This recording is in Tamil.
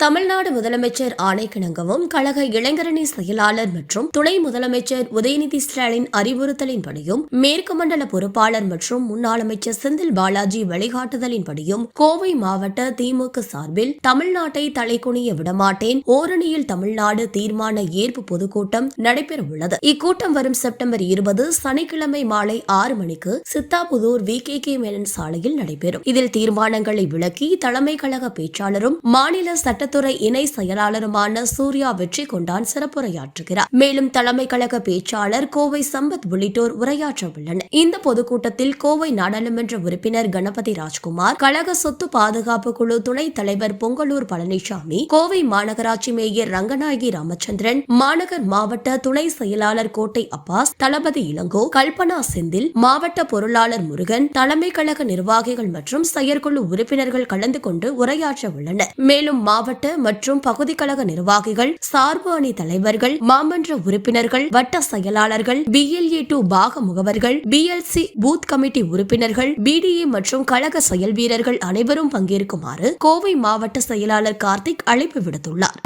தமிழ்நாடு முதலமைச்சர் ஆணைக்கிணங்கவும் கழக இளைஞரணி செயலாளர் மற்றும் துணை முதலமைச்சர் உதயநிதி ஸ்டாலின் அறிவுறுத்தலின்படியும் மேற்கு மண்டல பொறுப்பாளர் மற்றும் முன்னாள் அமைச்சர் செந்தில் பாலாஜி வழிகாட்டுதலின்படியும் கோவை மாவட்ட திமுக சார்பில் தமிழ்நாட்டை தலைக்குனிய விடமாட்டேன் ஓரணியில் தமிழ்நாடு தீர்மான ஏற்பு பொதுக்கூட்டம் நடைபெறவுள்ளது. இக்கூட்டம் வரும் செப்டம்பர் இருபது சனிக்கிழமை மாலை ஆறு மணிக்கு Sidhapudur V. K. K. Menon சாலையில் நடைபெறும். இதில் தீர்மானங்களை விளக்கி தலைமை கழக பேச்சாளரும் மாநில சட்ட சட்டத்துறை இணை செயலாளருமான சூர்யா வெற்றி கொண்டான் சிறப்புரையாற்றுகிறார். மேலும் தலைமை கழக பேச்சாளர் கோவை சம்பத் உள்ளிட்டோர் உரையாற்ற உள்ளனர் இந்த பொதுக்கூட்டத்தில் கோவை நாடாளுமன்ற உறுப்பினர் கணபதி ராஜ்குமார் கழக சொத்து பாதுகாப்பு குழு துணைத் தலைவர் பொங்கலூர் பழனிசாமி கோவை மாநகராட்சி மேயர் ரங்கநாயகி ராமச்சந்திரன் மாநகர் மாவட்ட துணை செயலாளர் கோட்டை அப்பாஸ் தளபதி இளங்கோ கல்பனா செந்தில் மாவட்ட பொருளாளர் முருகன் தலைமை கழக நிர்வாகிகள் மற்றும் செயற்குழு உறுப்பினர்கள் கலந்து கொண்டு உரையாற்ற உள்ளனர் மேலும் மாவட்ட மாவட்ட மற்றும் பகுதி கழக நிர்வாகிகள் சார்பு அணி தலைவர்கள் மாமன்ற உறுப்பினர்கள் வட்ட செயலாளர்கள் பிஎல்ஏ டு பாக முகவர்கள் பிஎல்சி பூத் கமிட்டி உறுப்பினர்கள் பிடிஏ மற்றும் கழக செயல் வீரர்கள் அனைவரும் பங்கேற்குமாறு கோவை மாவட்ட செயலாளர் கார்த்திக் அழைப்பு விடுத்துள்ளார்.